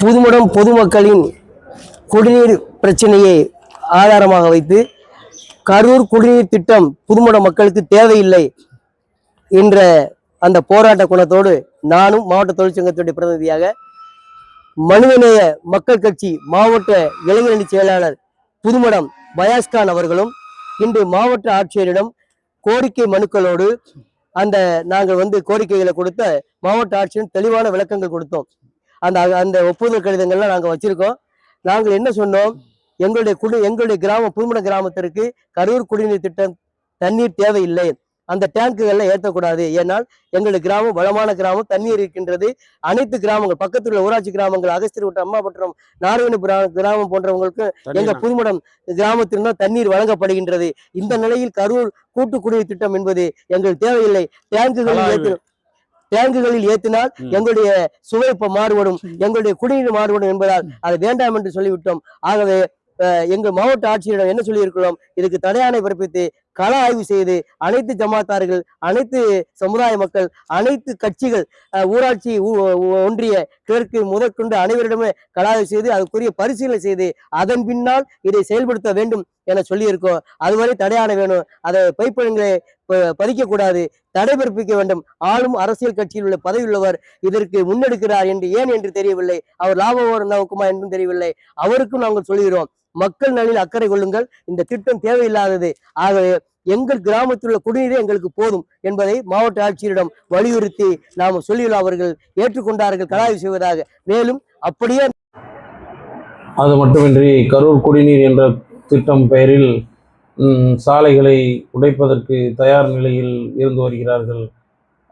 புதுமடம் பொதுமக்களின் குடிநீர் பிரச்சனையை ஆதாரமாக வைத்து கரூர் குடிநீர் திட்டம் புதுமட மக்களுக்கு தேவையில்லை என்ற அந்த போராட்ட குணத்தோடு நானும் மாவட்ட தொழிற்சங்கத்துடைய பிரதிநிதியாக மனிதநேய மக்கள் கட்சி மாவட்ட இளைஞரணி செயலாளர் புதுமடம் பயாஸ்கான் அவர்களும் இன்று மாவட்ட ஆட்சியரிடம் கோரிக்கை மனுக்களோடு அந்த நாங்கள் வந்து கோரிக்கைகளை கொடுத்த மாவட்ட ஆட்சியரும் தெளிவான விளக்கங்கள் கொடுத்தோம். அந்த அந்த ஒப்புதல் கடிதங்கள்லாம் நாங்கள் வச்சிருக்கோம். நாங்கள் என்ன சொன்னோம்? எங்களுடைய குடி எங்களுடைய கிராமம் புதுமட கிராமத்திற்கு கரூர் குடிநீர் திட்டம் தண்ணீர் தேவையில்லை. அந்த டேங்குகள்ல ஏற்றக்கூடாது. ஏனால் எங்களுடைய கிராமம் வளமான கிராமம் தண்ணீர் இருக்கின்றது. அனைத்து கிராமங்கள் பக்கத்தில் உள்ள ஊராட்சி கிராமங்கள் அகஸ்திரி விட்ட அம்மாபுரம் நாராயண கிராமம் போன்றவங்களுக்கு எங்க புதுமடம் கிராமத்திலிருந்து தண்ணீர் வழங்கப்படுகின்றது. இந்த நிலையில் கரூர் கூட்டு குடிநீர் திட்டம் என்பது எங்களுக்கு தேவையில்லை. ஏற்று டேங்குகளில் ஏற்றினால். எங்களுடைய சுவை இப்ப மாறுபடும் எங்களுடைய குடிநீர் மாறுபடும் என்பதால் அது வேண்டாம் என்று சொல்லிவிட்டோம். ஆகவே அஹ், எங்கள் மாவட்ட ஆட்சியரிடம் என்ன சொல்லியிருக்கிறோம்? இதுக்கு தடையாணை பிறப்பித்து கள ஆய்வு செய்து அனைத்து ஜமாத்தார்கள் அனைத்து சமுதாய மக்கள் அனைத்து கட்சிகள் ஊராட்சி ஒன்றிய கிழக்கு முதற்கொண்டு அனைவரிடமே கள ஆய்வு செய்து அதுக்குரிய பரிசீலனை செய்து அதன் பின்னால் இதை செயல்படுத்த வேண்டும் என சொல்லியிருக்கோம். அதுவரை தடையான வேணும். அதை பைப்பழங்களை பதிக்க தடை பிறப்பிக்க வேண்டும். ஆளும் அரசியல் கட்சியில் உள்ள பதவி உள்ளவர் இதற்கு முன்னெடுக்கிறார் என்று ஏன் என்று தெரியவில்லை. அவர் லாப நோக்குமா என்றும் தெரியவில்லை. அவருக்கும் நாங்கள் சொல்கிறோம் மக்கள் நலில் அக்கறை கொள்ளுங்கள். இந்த திட்டம் தேவையில்லாதது. ஆகவே எங்கள் கிராமத்தில் உள்ள குடிநீரே எங்களுக்கு போதும் என்பதை மாவட்ட ஆட்சியரிடம் வலியுறுத்தி நாம் சொல்லியுள்ள அவர்கள் ஏற்றுக்கொண்டார்கள் கலாய்வு செய்வதாக மேலும் அப்படியே அது மட்டுமின்றி கரூர் குடிநீர் என்ற திட்டம் பெயரில் சாலைகளை உடைப்பதற்கு தயார் நிலையில் இருந்து வருகிறார்கள்.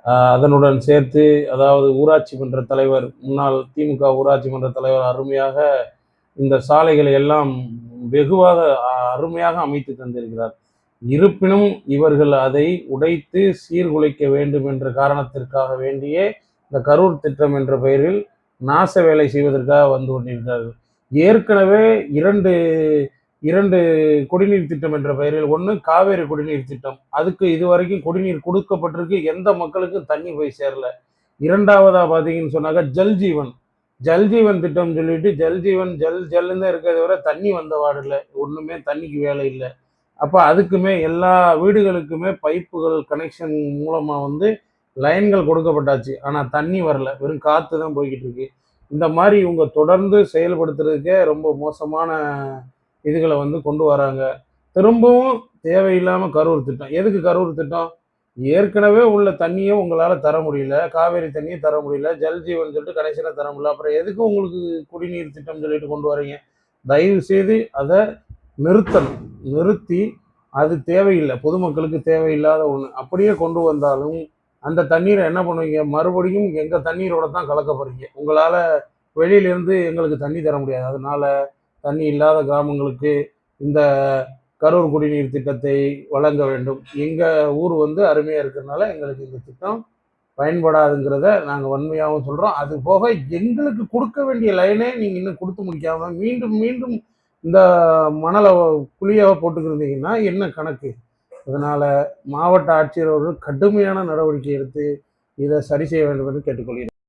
ஆஹ், அதனுடன் சேர்த்து அதாவது ஊராட்சி மன்ற தலைவர் முன்னாள் திமுக ஊராட்சி மன்ற தலைவர் அருமையாக இந்த சாலைகளை எல்லாம் வெகுவாக அருமையாக அமைத்து தந்திருக்கிறார். இருப்பினும் இவர்கள் அதை உடைத்து சீர்குலைக்க வேண்டும் என்ற காரணத்திற்காக வேண்டியே இந்த கரூர் திட்டம் என்ற பெயரில் நாச வேலை செய்வதற்காக வந்து கொண்டிருக்கிறார்கள். ஏற்கனவே இரண்டு இரண்டு குடிநீர் திட்டம் என்ற பெயரில் ஒன்று காவேரி குடிநீர் திட்டம். அதுக்கு இதுவரைக்கும் குடிநீர் கொடுக்கப்பட்டிருக்கு. எந்த மக்களுக்கும் தண்ணி போய் சேரல. இரண்டாவதா பார்த்தீங்கன்னு சொன்னாக்கா ஜல்ஜீவன் ஜல்ஜீவன் திட்டம் சொல்லிட்டு ஜல்ஜீவன் ஜல் ஜல்லுன்னு தான் இருக்கிறத விட தண்ணி வந்த வாடில்லை ஒன்றுமே தண்ணிக்கு வேலை இல்லை. அப்போ அதுக்குமே எல்லா வீடுகளுக்குமே பைப்புகள் கனெக்ஷன் மூலமாக வந்து லைன்கள் கொடுக்கப்பட்டாச்சு. ஆனால் தண்ணி வரல. வெறும் காற்று தான் போய்கிட்டு இருக்கு இந்த மாதிரி இவங்க தொடர்ந்து செயல்படுத்துறதுக்கே ரொம்ப மோசமான இதுகளை வந்து கொண்டு வராங்க. திரும்பவும் தேவையில்லாமல் கரூர் திட்டம். எதுக்கு கரூர் திட்டம்? ஏற்கனவே உள்ள தண்ணியை உங்களால் தர முடியல. காவேரி தண்ணியை தர முடியல. ஜல் ஜீவன் சொல்லிட்டு கடைசியில் தர முடியல. அப்புறம் எதுக்கு உங்களுக்கு குடிநீர் திட்டம் சொல்லிட்டு கொண்டு வரீங்க? தயவு செய்து அதை நிறுத்தணும். நிறுத்தி அது தேவையில்லை. பொதுமக்களுக்கு தேவையில்லாத ஒன்று அப்படியே கொண்டு வந்தாலும் அந்த தண்ணீரை என்ன பண்ணுவீங்க? மறுபடியும் எங்கள் தண்ணீரோட தான் கலக்க போகிறீங்க உங்களால் வெளியிலேருந்து எங்களுக்கு தண்ணி தர முடியாது. அதனால் தண்ணி இல்லாத கிராமங்களுக்கு இந்த கரூர் குடிநீர் திட்டத்தை வழங்க வேண்டும். எங்கள் ஊர் வந்து அருமையாக இருக்கிறதுனால எங்களுக்கு இந்த திட்டம் பயன்படாதுங்கிறத நாங்கள் வன்மையாகவும் சொல்கிறோம் அது போக எங்களுக்கு கொடுக்க வேண்டிய லைனே நீங்கள் இன்னும் கொடுத்து முடிக்காமல் மீண்டும் மீண்டும் இந்த மணலை குழியாக போட்டுக்கிருந்தீங்கன்னா என்ன கணக்கு? அதனால் மாவட்ட ஆட்சியர் அவர்கள் கடுமையான நடவடிக்கை எடுத்து இதை சரி செய்ய வேண்டும் என்று கேட்டுக்கொள்கிறேன்.